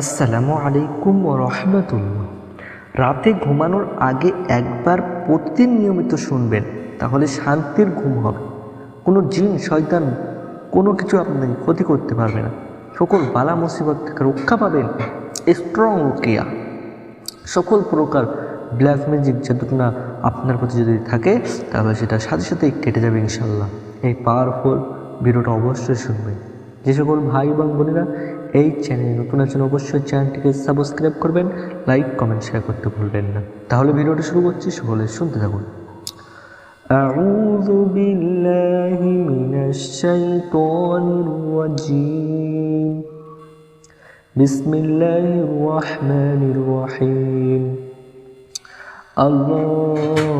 আসসালামু আলাইকুম রহমতুল্লাহ। রাতে ঘুমানোর আগে একবার প্রতিদিন নিয়মিত শুনবেন, তাহলে শান্তির ঘুম হবে। কোনো জিন, শয়তান, কোনো কিছু আপনাকে ক্ষতি করতে পারবে না। সকল বালা মুসিবত থেকে রক্ষা পাবেন স্ট্রং রুকিয়া সকল প্রকার ব্ল্যাক ম্যাজিক না আপনার প্রতি যদি থাকে, তাহলে সেটা সাথে সাথেই কেটে যাবে ইনশাল্লাহ এই পাওয়ারফুল ভিডিওটা অবশ্যই শুনবেন। যে সকল ভাই এবং বোনেরা এই চ্যানেলে নতুন আছেন অবশ্যই চ্যানেলটিকে সাবস্ক্রাইব করবেন লাইক কমেন্ট শেয়ার করতে ভুলবেন না তাহলে ভিডিওটা শুরু করছি সকলে শুনতে থাকুন أعوذ بالله من الشيطان الرجيم بسم الله الرحمن الرحيم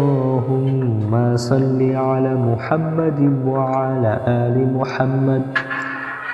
اللهم صل على محمد وعلى آل محمد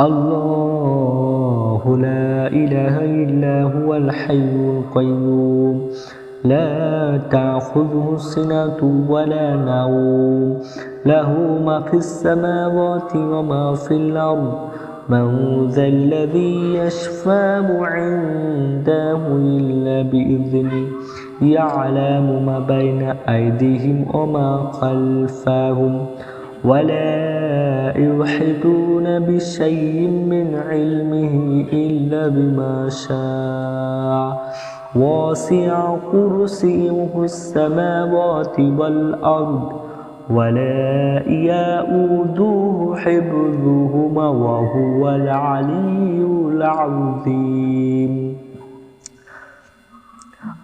الله لا إله إلا هو الحي القيوم. لا تأخذه سنة ولا نوم. له ما في السماوات وما في الأرض. من ذا الذي يشفى عنده إلا بإذنه. يعلم ما بين أيديهم وما خلفهم. ولا يحيطون بشيء من علمه إلا بما شاء واسع كرسيه السماوات والأرض ولا يؤوده حفظهما وهو العلي العظيم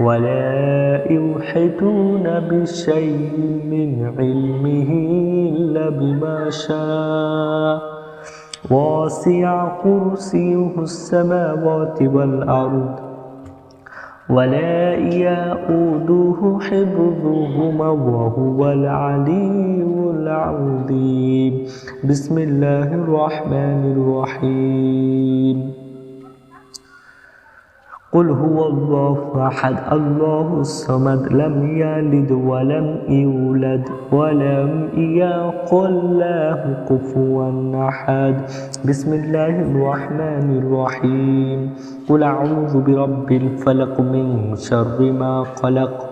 ولا يحيطون بشيء من علمه إلا بما شاء. واسع كرسيه السماوات والأرض. ولا يؤوده حفظهما وهو العلي العظيم. بسم الله الرحمن الرحيم. قل هو الله أحد الله الصمد لم يلد ولم يولد ولم يقل له كفوا أحد. بسم الله الرحمن الرحيم. قل أعوذ برب الفلق من شر ما خلق.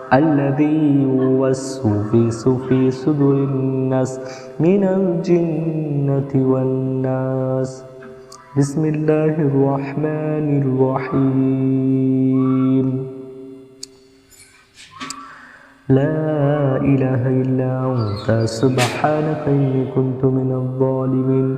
الذي يوسوس في صدور الناس من الجنة والناس. بسم الله الرحمن الرحيم. لا إله إلا أنت سبحانك إني كنت من الظالمين.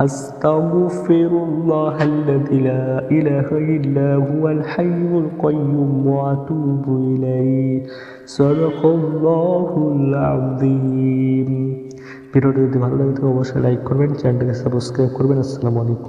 أستغفر الله الذي لا إله إلا هو الحي القيوم وأتوب إليه صدق الله العظيم ভিডিওটি যদি ভালো লাগে তো অবশ্যই লাইক করবেন চ্যানেলটাকে সাবস্ক্রাইব করবেন আসসালামু আলাইকুম